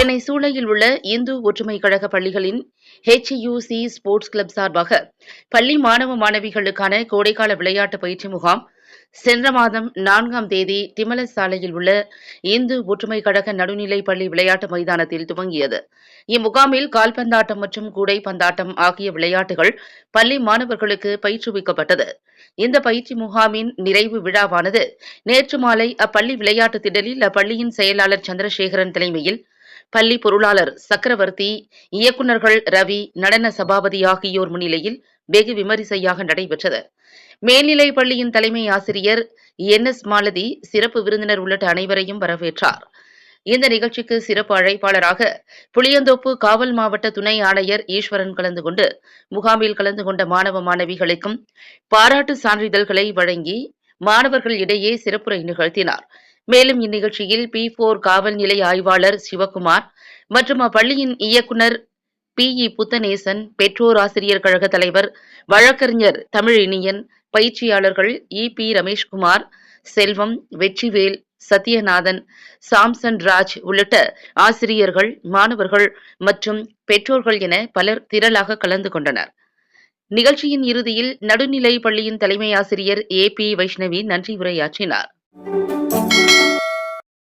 சென்னை சூளையில் உள்ள இந்து ஒற்றுமை கழக பள்ளிகளின் ஹெச்யூசி ஸ்போர்ட்ஸ் கிளப் சார்பாக பள்ளி மாணவ மாணவிகளுக்கான கோடைக்கால விளையாட்டு பயிற்சி முகாம் சென்ற மாதம் நான்காம் தேதி திமல சாலையில் உள்ள இந்து ஒற்றுமை கழக நடுநிலை பள்ளி விளையாட்டு மைதானத்தில் துவங்கியது. இம்முகாமில் கால்பந்தாட்டம் மற்றும் கூடை பந்தாட்டம் ஆகிய விளையாட்டுகள் பள்ளி மாணவர்களுக்கு பயிற்றுவிக்கப்பட்டது. இந்த பயிற்சி முகாமின் நிறைவு விழாவானது நேற்று மாலை அப்பள்ளி விளையாட்டு திடலில் அப்பள்ளியின் செயலாளர் சந்திரசேகரன் தலைமையில் பள்ளி பொருளாளர் சக்கரவர்த்தி இயக்குநர்கள் ரவி நடன சபாபதி ஆகியோர் முன்னிலையில் வெகு விமரிசையாக நடைபெற்றது. மேல்நிலை பள்ளியின் தலைமை ஆசிரியர் என் எஸ் மாலதி சிறப்பு விருந்தினர் உள்ளிட்ட அனைவரையும் வரவேற்றார். இந்த நிகழ்ச்சிக்கு சிறப்பு அழைப்பாளராக புளியந்தோப்பு காவல் மாவட்ட துணை ஆணையர் ஈஸ்வரன் கலந்து கொண்டு முகாமில் கலந்து கொண்ட மாணவ மாணவிகளுக்கும் பாராட்டு சான்றிதழ்களை வழங்கி மாணவர்கள் இடையே சிறப்புரை நிகழ்த்தினார். மேலும் இந்நிகழ்ச்சியில் பி போர் காவல் நிலைய ஆய்வாளர் சிவகுமார் மற்றும் அப்பள்ளியின் இயக்குனர் பி இ புத்தநேசன் பெற்றோர் ஆசிரியர் கழக தலைவர் வழக்கறிஞர் தமிழினியன் பயிற்சியாளர்கள் E P Rameshkumar Selvam Vetrivel Sathyanathan Samson Raj உள்ளிட்ட ஆசிரியர்கள் மாணவர்கள் மற்றும் பெற்றோர்கள் என பலர் திரளாக கலந்து கொண்டனர். நிகழ்ச்சியின் இறுதியில் நடுநிலை பள்ளியின் தலைமை ஆசிரியர் ஏ பி வைஷ்ணவி நன்றி உரையாற்றினார்.